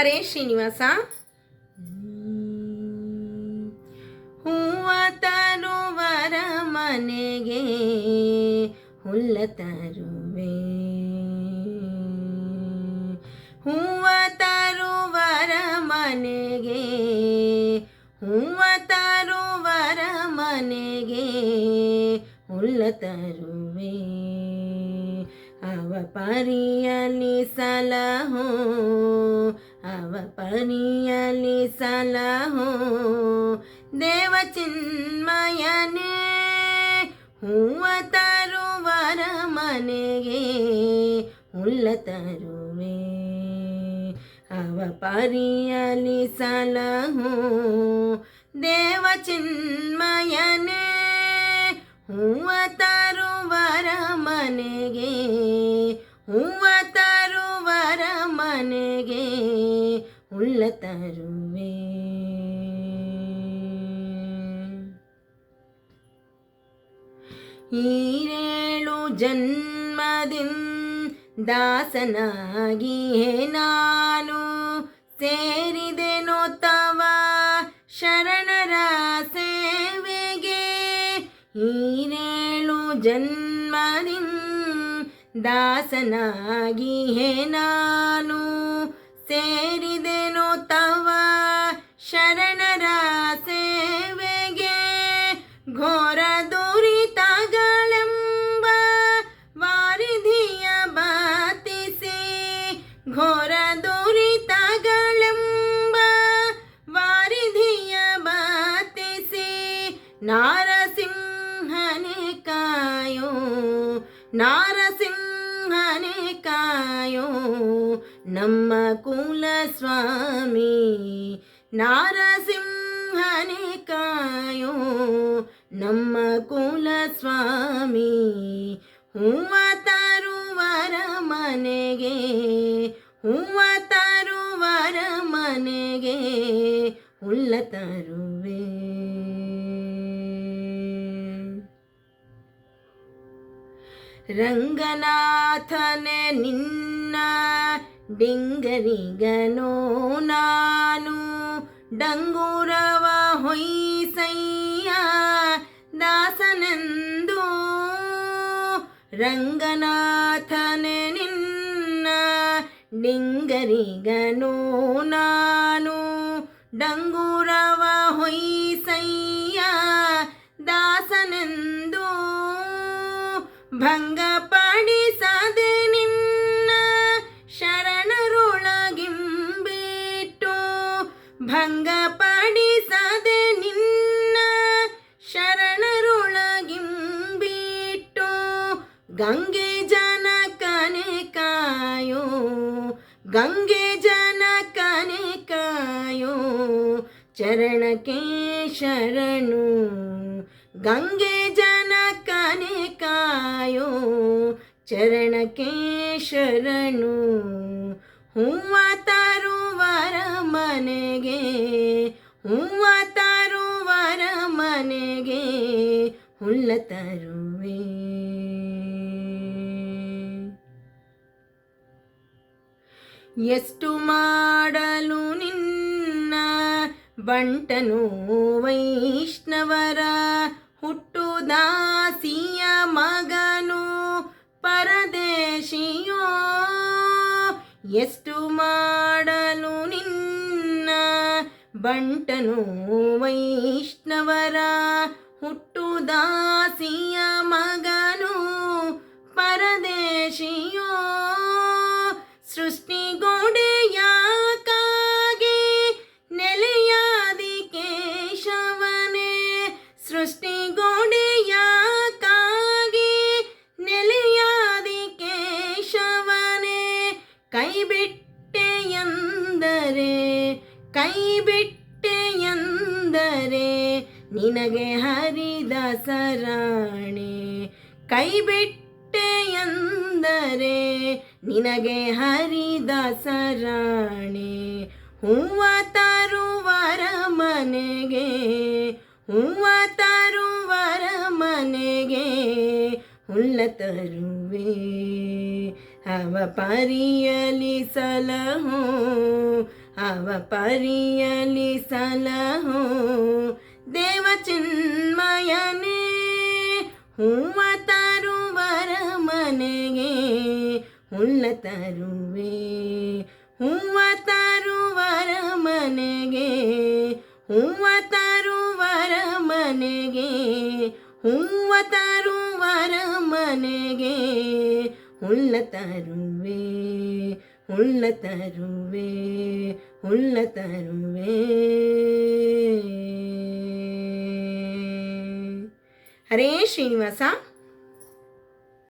ಹರೇ ಶ್ರೀನಿವಾಸ. ಹೂವ ತರುವರ ಮನೆಗೆ ಹುಲ್ಲ ತರುವೆ. ಹೂವ ತರುವರ ಮನೆಗೆ ಹೂವ ತರುವರ ಮನೆಗೆ ಹುಲ್ಲ ತರುವೆ. ಅವ ಪರಿಯಲಿ ಅವ ಪರಿಯಲಿ ಸಲಹೋ ದೇವ ಚಿನ್ಮಯನೇ, ಹೂವ ತರುವರ ಮನೆಗೆ ಹುಲ್ಲ ತರುವೆ. ಅವ ಪರಿಯಲಿ ಸಲಹೋ ದೇವ ಚಿನ್ಮಯನೇ, ಹೂವ ತರುವರ ಮನೆಗೆ ಹೂವ ಹುಲ್ಲ ತರುವೆ ಈರೇಳು ಜನ್ಮದಿನ್ ದಾಸನಾಗಿಯೇ ನಾನು ಸೇರಿದೆನೋ ತವ ಶರಣರ ಸೇವೆಗೆ ಈರೇಳು ಜನ್ಮದಿನ್ ದಾಸನಾಗಿಯೇ ನಾನು ಸೇರಿದೆನೋ ತವ ಶರಣರ ಸೇವೆಗೆ ಘೋರ ದುರಿತಗಳೆಂಬ ವಾರಿಧಿಯ ಬಾತಿಸಿ ಘೋರ ದುರಿತಗಳೆಂಬ ವಾರಿಧಿಯ ಬಾತಿಸಿ ನಾರಸಿಂಹನೆ ಕಾಯೋ ನಾರಸಿಂಹನೆ ಕಾಯೋ ನಮ್ಮ ಕುಲ ಸ್ವಾಮಿ ನಾರಸಿಂಹನೆ ಕಾಯೋ ನಮ್ಮ ಕುಲ ಸ್ವಾಮಿ ಹೂವ ತರುವರ ಮನೆಗೆ, ಹೂವ ತರುವರ ಮನೆಗೆ ಹುಲ್ಲ ತರುವೆ. ರಂಗನಾಥನೆ ನಿನ್ನ ಡಿಂಗರಿಗನೋ ನಾನು ಡಂಗೂರವ ಹೊಯ್ಸಯ್ಯ ದಾಸನಂದು ರಂಗನಾಥನೆ ನಿನ್ನ ಡಿಂಗರಿಗನೋ ನಾನು ಡಂಗೂರವ ಹೊಯ್ಸಯ್ಯ ದಾಸನಂದು ಭಂಗಪಡಿಸದೆ ಭಂಗಪಡಿಸದೆ ನಿನ್ನ ಶರಣರೊಳಗಿಂಬಿಟ್ಟು ಗಂಗೆ ಜನಕನೆ ಕಾಯೋ, ಗಂಗೆ ಜನಕನೆ ಕಾಯೋ ಚರಣಕ್ಕೆ ಶರಣು ಗಂಗೆ ಜನಕನೆ ಕಾಯೋ ಚರಣಕ್ಕೆ ಶರಣು ಹೂವ ತರುವರ ಮನೆಗೆ, ಹೂವ ತರುವರ ಮನೆಗೆ ಹುಲ್ಲ ತರುವೆ. ಎಷ್ಟು ಮಾಡಲು ನಿನ್ನ ಬಂಟನು ವೈಷ್ಣವರ ಹುಟ್ಟು ದಾಸಿಯ ಮಗನು ಪರದೇಶಿಯೋ? ಎಷ್ಟು ನಿನ್ನ ಬಂಟನು ವೈಷ್ಣವರ ಹುಟ್ಟು ಕೈ ಬಿಟ್ಟೆ ಎಂದರೆ ನಿನಗೆ ಹರಿದ ಸರಾಣೆ. ಕೈ ಬಿಟ್ಟೆ ಎಂದರೆ ನಿನಗೆ ಹರಿದ ಸರಾಣೆ. ಹೂವ ತರುವರ ಮನೆಗೆ, ಹೂವ ತರುವರ ಮನೆಗೆ ಹುಲ್ಲ ತರುವೆ. ಅವ ಪರಿಯಲಿ ಸಲಹೋ ಅವ ಪರಿಯಲಿ ಸಲಹೋ ದೇವ ಚಿನ್ಮಯನೇ, ಹೂವ ತರುವರ ಮನೆಗೆ ಹುಣ್ಣ ತರುವೆ. ಹೂವ ತರುವರ ಮನೆಗೆ, ಹೂವ ತರುವರ ಮನೆಗೆ, ಹೂವ ತರುವರ ಮನೆಗೆ ಹುಣ್ಣ ತರುವೆ. ಹುಲ್ಲ ತರುವೆ ಹುಲ್ಲ ತರುವೆ ಹರೇ ಶ್ರೀನಿವಾಸ